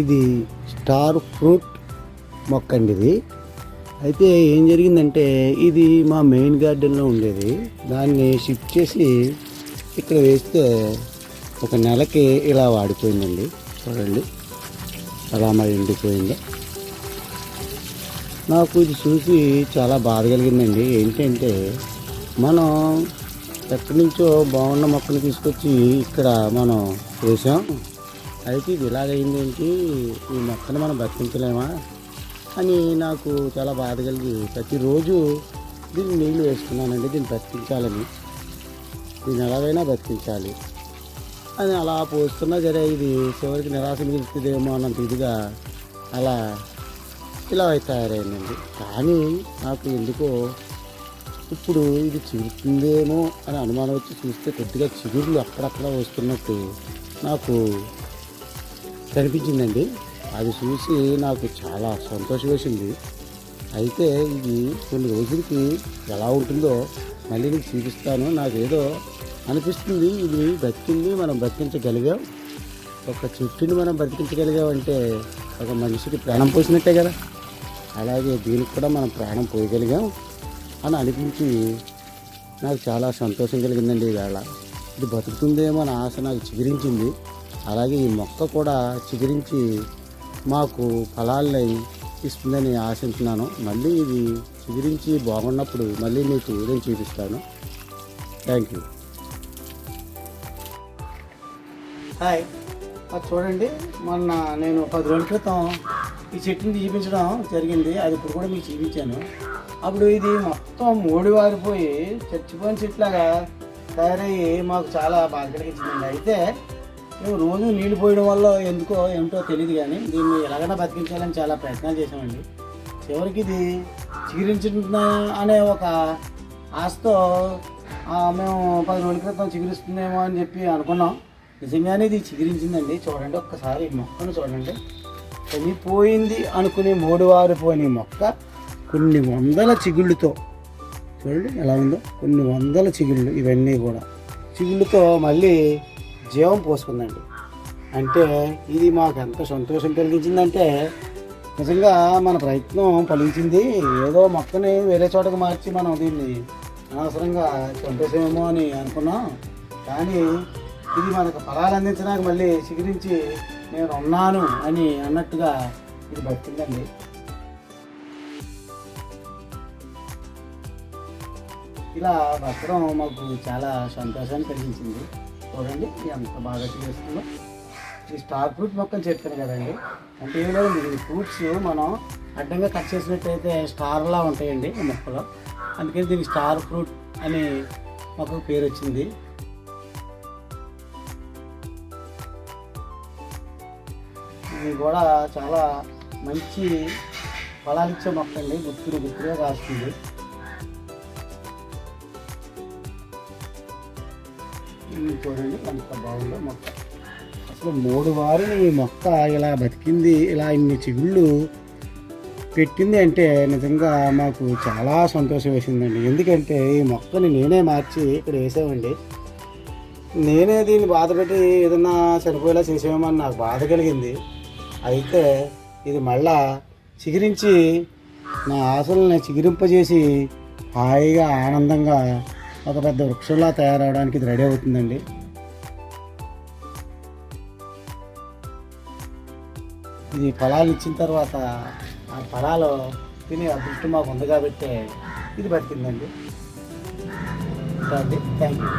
ఇది star fruit మొక్క అండి ఇది. అయితే ఏం జరిగిందంటే ఇది మా మెయిన్ గార్డెన్లో ఉండేది. దాన్ని షిఫ్ట్ చేసి ఇక్కడ వేస్తే ఒక నెలకి ఇలా వాడిపోయిందండి. చూడండి అలా మరి ఎండిపోయింది. నాకు ఇది చూసి చాలా బాధ కలిగిందండి. ఏంటంటే మనం ఎక్కడి నుంచో బాగున్న మొక్కను తీసుకొచ్చి ఇక్కడ మనం వేసాం. అయితే ఇది ఇలాగైంది ఏంటి? ఈ మొక్కను మనం బతికించలేమా? అని నాకు చాలా బాధ కలిగి ప్రతిరోజు దీన్ని నీళ్ళు వేసుకున్నానండి దీన్ని బతికించాలని. దీన్ని ఎలాగైనా బతికించాలి. అని అలా పోస్తున్నా సరే ఇది చివరికి నిరాశ మిగులుతుందేమో అన్నంత ఇదిగా అలా ఇలా తయారైందండి. కానీ నాకు ఎందుకో ఇప్పుడు ఇది చిగురుతుందేమో అని అనుమానం వచ్చి చూస్తే కొద్దిగా చిగురులు అక్కడక్కడ వస్తున్నట్టు నాకు కనిపించిందండి. అది చూసి నాకు చాలా సంతోషం వేసింది అయితే ఇది కొన్ని రోజులకి ఎలా ఉంటుందో మళ్ళీ నీకు చూపిస్తాను. నాకేదో అనిపిస్తుంది. ఇది బతికింది మనం బ్రతికించగలిగాం ఒక చెట్టుని మనం బ్రతికించగలిగామంటే ఒక మనిషికి ప్రాణం పోసినట్టే కదా. అలాగే దీనికి కూడా మనం ప్రాణం పోయగలిగాం అని అనిపించి నాకు చాలా సంతోషం కలిగిందండి ఈవేళ ఇది బతుకుతుందేమో అని ఆశ నాకు చిగురించింది. అలాగే ఈ మొక్క కూడా చిగురించి మాకు ఫలాల్ని ఇస్తుందని ఆశించున్నాను మళ్ళీ ఇది చిగురించి బాగున్నప్పుడు మళ్ళీ మీకు ఉదయం చూపిస్తాను. థ్యాంక్ యూ హాయ్ అది చూడండి మొన్న నేను పది రోజుల క్రితం ఈ చెట్టుని చూపించడం జరిగింది. అది ఇప్పుడు కూడా మీకు చూపించాను. అప్పుడు ఇది మొత్తం మూడి వారిపోయి చచ్చిపోయిన చెట్లాగా తయారయ్యి మాకు చాలా బాధ కలిగించిందండి. అయితే రోజు నీళ్ళు పోయడం వల్ల ఎందుకో ఏమిటో తెలియదు కానీ దీన్ని ఎలాగైనా బతికించాలని చాలా ప్రయత్నాలు చేసామండి చివరికి ఇది చిగురించిన అనే ఒక ఆశతో మేము పది రోజుల క్రితం చిగురిస్తుందేమో అని చెప్పి అనుకున్నాం. నిజంగానే ఇది చిగురించిందండి. చూడండి ఒక్కసారి మొక్కను చూడండి. చనిపోయింది అనుకునే మూడు వారిపోయిన మొక్క కొన్ని వందల చిగుళ్ళతో చూడండి ఎలా ఉందో. కొన్ని వందల చిగుళ్ళు ఇవన్నీ కూడా. చిగుళ్ళతో మళ్ళీ జీవం పోసుకుందండి. అంటే ఇది మాకు ఎంత సంతోషం కలిగించిందంటే నిజంగా మన ప్రయత్నం ఫలించింది. ఏదో మొక్కని వేరే చోటకు మార్చి మనం దీన్ని అనవసరంగా చంపేసేమో అని అనుకున్నాం. కానీ ఇది మనకు ఫలాలు అందించడానికి మళ్ళీ చిగురించి నేను ఉన్నాను అని అన్నట్టుగా ఇది బతికిందండి. ఇలా బతకడం మాకు చాలా సంతోషాన్ని కలిగించింది. చూడండి ఎంత బాగా చేస్తుందో ఈ స్టార్ ఫ్రూట్ మొక్కలు చెప్పాను కదండి. అంటే ఏం లేదండి ఈ ఫ్రూట్స్ మనం అడ్డంగా కట్ చేసినట్టయితే స్టార్లా ఉంటాయండి ఈ మొక్కలు. అందుకని దీనికి స్టార్ ఫ్రూట్ అని మొక్క పేరు వచ్చింది. ఇది కూడా చాలా మంచి ఫలాలిచ్చే మొక్క అండి. గుత్తులు గుత్తులుగా కాస్తుంది చూడండి అంత బాగుందో మొక్క అసలు మూడు వారిని ఈ మొక్క ఇలా బతికింది ఇలా ఇన్ని చిగుళ్ళు పెట్టింది అంటే నిజంగా మాకు చాలా సంతోషం వేసిందండి. ఎందుకంటే ఈ మొక్కని నేనే మార్చి ఇక్కడ వేసామండి. నేనే దీన్ని బాధపెట్టి ఏదన్నా చనిపోయేలా చేసేమని అని నాకు బాధ కలిగింది. అయితే ఇది మళ్ళా చిగురించి నా ఆశలను చిగురింపజేసి హాయిగా ఆనందంగా ఒక పెద్ద వృక్షంలా తయారవడానికి ఇది రెడీ అవుతుందండి. ఇది ఫలాలు ఇచ్చిన తర్వాత ఆ ఫలాలు తినే అదృష్టం మాకు ఉంది కాబట్టి ఇది బతికిందండి థ్యాంక్ యూ